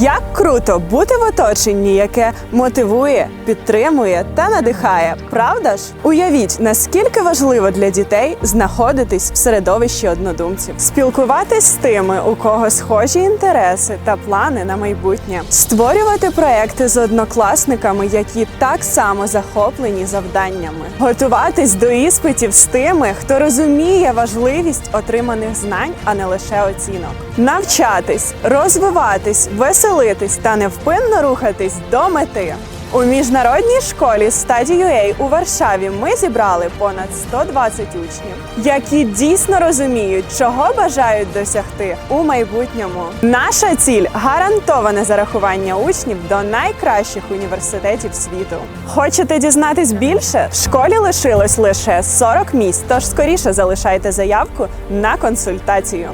Як круто бути в оточенні, яке мотивує, підтримує та надихає, правда ж? Уявіть, наскільки важливо для дітей знаходитись в середовищі однодумців, спілкуватись з тими, у кого схожі інтереси та плани на майбутнє, створювати проекти з однокласниками, які так само захоплені завданнями, готуватись до іспитів з тими, хто розуміє важливість отриманих знань, а не лише оцінок, навчатись, розвиватись, веселитись та невпинно рухатись до мети. У міжнародній школі Study UA у Варшаві ми зібрали понад 120 учнів, які дійсно розуміють, чого бажають досягти у майбутньому. Наша ціль гарантоване зарахування учнів до найкращих університетів світу. Хочете дізнатись більше? В школі лишилось лише 40 місць, тож скоріше залишайте заявку на консультацію.